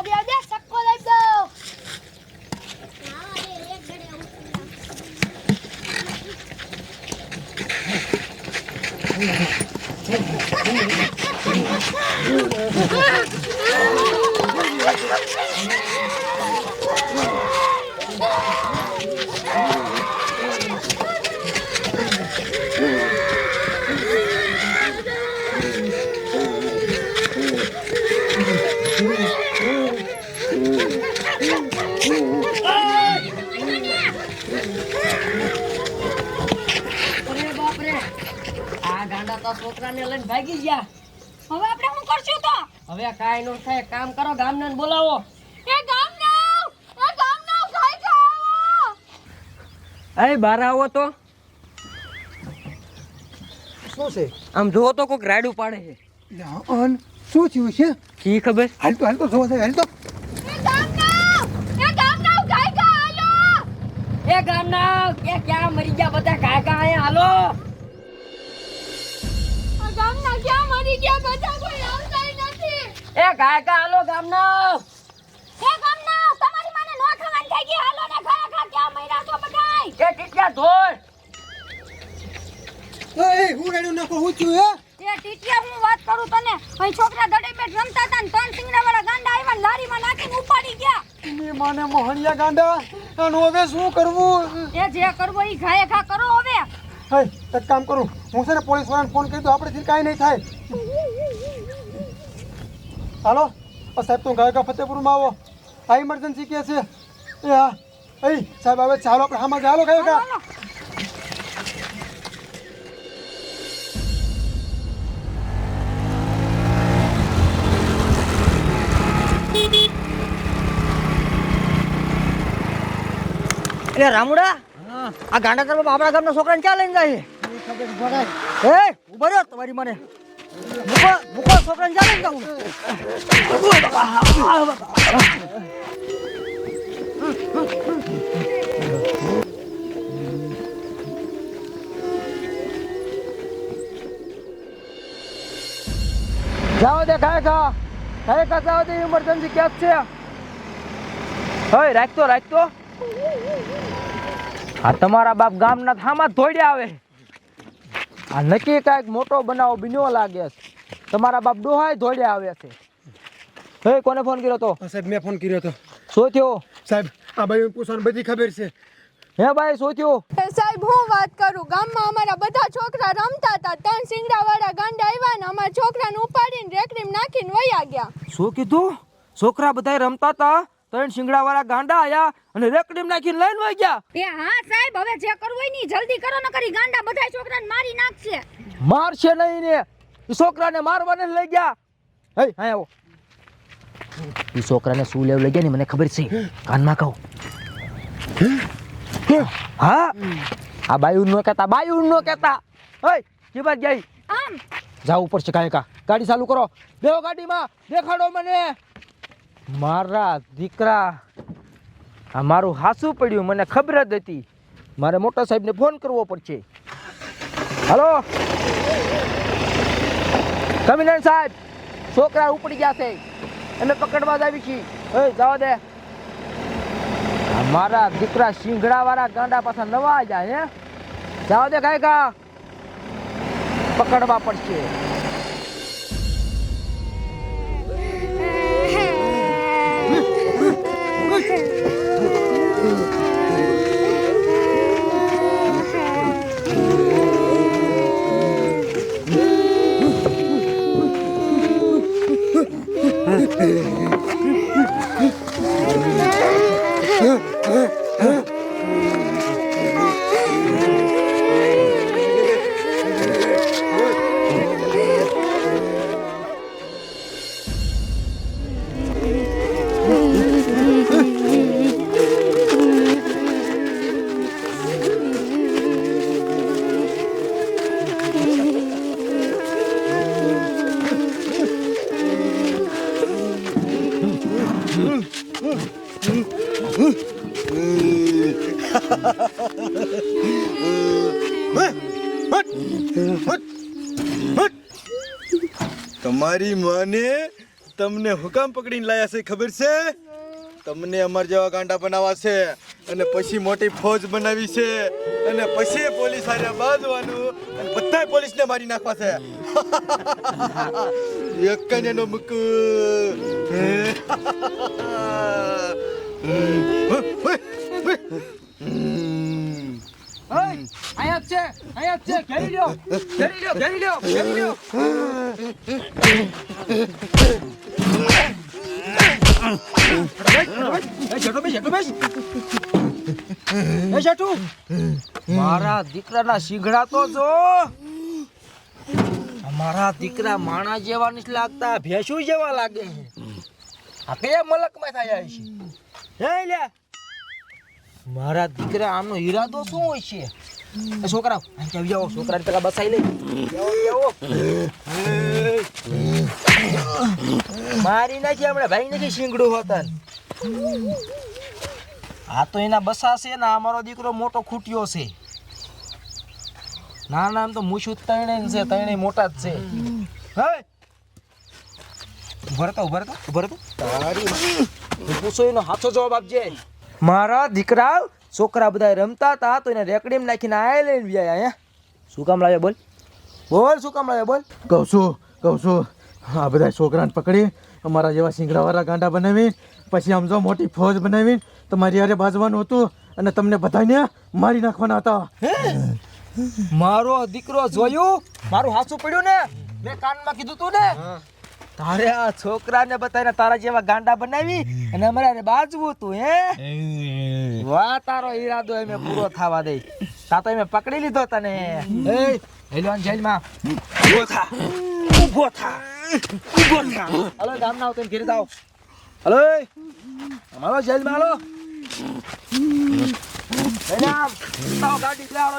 ભાભી આવજે સક્કો લઈ દો અરે ગાંડા તો છોકરાને લઈને ભાગી ગયા. હવે આપણે શું કરશું તો? હવે કાંઈ નો થાય કામ કરો ગામને બોલાવો. એ ગામ એ ગામ ભાઈ જાઓ અરે બહાર આવો તો. શું છે? આમ જોવો તો કોઈક રાડું પાડે છે. અન શું થયું છે? કી ખબર? હાલ તો હાલ તો જોવા હાલ તો. એ ગામના એ એ ગામના કે ક્યાં મરી મરી ગયા બધા કોઈ આવતાય નથી. એ કાકા હાલો ગામના. એ ગામ નાવ તમારી માને નો ખાવાનું થઈ ગઈ. હાલો ને ખરેખર ક્યાં મૈરા છો બધાય? એ ટીટિયા ધોર. એ હું રેડું નાખો હું છું હે? એ ટીટિયા હું વાત કરું તને? ભાઈ છોકરા દડે બેઠ રમતા હતા ને ત્રણ સિંગડા વાળા ગાંડા આવ્યા ને લારીમાં નાખીને ઉપાડી ગયા. મે માને મોહણિયા ગાંડા અને હવે શું કરવું? એ જે કરવો એ ઘાએ ઘા કરો હવે એક કામ કરું. હું છે ને પોલીસ વાળાને ફોન કરી દઉં. આપણેથી કાંઈ નહીં થાય. હાલો સાહેબ તું ગાયકા ફતેપુરમાં આવો. આ ઇમરજન્સી કે છે? એ હા. એ સાહેબ હવે ચાલો આપણે આમાં ચાલો ગાયકા. રામુડા. આ ગાંડા કરવા આપણા ગામના છોકરાને ક્યાં લઈને જાય એ ઊભો રહ્યો તમારી મને. મૂકો મૂકો, છોકરાને ક્યાં જાઉં? જાઓ દે ગાયકા ગાયકા જાઓ દે ઇમરજન્સી કેસ છે. હોય રાખતો રાખતો આ તમારા બાપ ગામના થામાં ધોડ્યા આવે. આ નક્કી કાંઈક મોટો બનાવો બીનો લાગે. છે તમારા બાપ ડોહાય ધોડ્યા આવે છે. હે કોને ફોન કર્યો તો? સાહેબ મેં ફોન કર્યો તો. શું થયો? સાહેબ આ ભાઈ પૂછવાની બધી ખબર છે. હે ભાઈ શું થયું? હે સાહેબ હું વાત કરું? ગામમાં અમારા બધા છોકરા રમતા હતા. ત્રણ સિંગડા વાળા ગાંડા આવ્યા ને અમારા છોકરાને ઉપાડીને રેકડીમ નાખીને વયા ગયા. શું કીધું? છોકરા બધા રમતા હતા? ત્રણ શિંગડા વાળા ગાંડા આયા અને રેકડીમ નાખીને લઈને વહી ગયા? એ હા સાહેબ હવે જે કરવું હોયની જલ્દી કરો ન કરી ગાંડા બધા છોકરાને મારી નાખશે. મારશે નહીં ને. એ છોકરાને મારવાને લઈ ગયા. હે હા આવો. એ છોકરાને શું લેવ લઈ ગયા ને મને ખબર છે. કાનમાં કહું. હા? આ બાયુ નો કહેતા બાયુ નો કહેતા. હે કે બાદ ગઈ આમ? જાવ ઉપર છે કાંઈ કા ગાડી ચાલુ કરો. બેહો ગાડીમાં. દેખાડો મને. મારા દીકરા, આ મારું હાસું પડ્યું, મને ખબર જ હતી. મારે મોટા સાહેબને ફોન કરવો પડશે. હલો? કમિશનર સાહેબ, છોકરા ઉપડી ગયા છે. અમે પકડવા જ આવી છીએ. એ, જવા દે. મારા દીકરા શિંગડાવાળા ગાંડા પાછા નવા જાય હે? જવા દે કાંઈ કા પકડવા પડશે. Yeah. તમારી માને તમને હુકામ પકડીને લાયા છે, ખબર છે? તમને અમાર જેવા ગાંડા બનાવવા છે અને પછી મોટી ફોજ બનાવી છે અને પછી પોલીસ આને બાંધવાનું અને બધાય પોલીસને મારી નાખવા છે. એક કને નો મુક મારા દીકરાના શીઘડા તો જો. મારા દીકરા માણા જેવા નથી લાગતા, ભેંસુ જેવા લાગે છે. આ કયા મલકમાં થયા છે. હે, લ્યા. મારા દીકરા આમનો ઈરાદો શું હોય છે? છોકરા આવી જાઓ? છોકરાને પેલા બસાઈ લઈ. મારી નાખી, હમણાં ભાઈ નાખી શીંગડું હતા આ તો એના બસા છે ને અમારો દીકરો મોટો ખૂટ્યો છે. ના ના આમ તો મૂછું તણે છે, તણે મોટા જ છે. હે? ઉભરતો ઉભરતો ઊભા રહેતો ઊભા રહેતો તારી પૂછો એનો હાથો જવાબ આપજે. મારા દીકરા છોકરા બધા રમતા હતા તો એને રેકડી નાખીને આયા લઈને વ્યાયા અહીંયા શું કામ લાવ્યા બોલ? બોલ શું કામ લાવ્યા બોલ? કહું છું કહું છું. આ બધા છોકરાને પકડી અમારા જેવા શિંગડાવાળા ગાંડા બનાવી પછી આમ જો મોટી ફોજ બનાવી તમારી હારે બાજવાનું હતું અને તમને બધાને મારી નાખવાના હતા. મારો દીકરો જોયું? મારું હાસું પડ્યું ને? મેં કાનમાં કીધું તું ને? તારે આ છોકરાને બતાવીને તારા જેવા ગાંડા બનાવી અને અમારે બાજવું તું, હે? વાહ, તારો ઈરાદો એમે પૂરો થવા દે. તા તો એમે પકડી લીધો તને. એ હેલોન જેલમાં. ઊભો થા. ઊભો થા. ઊભો થા. હલો, ગામના આવ તમે ઘેર જાવ હલો અમારો જેલમાં હાલો. ગાડી લાવો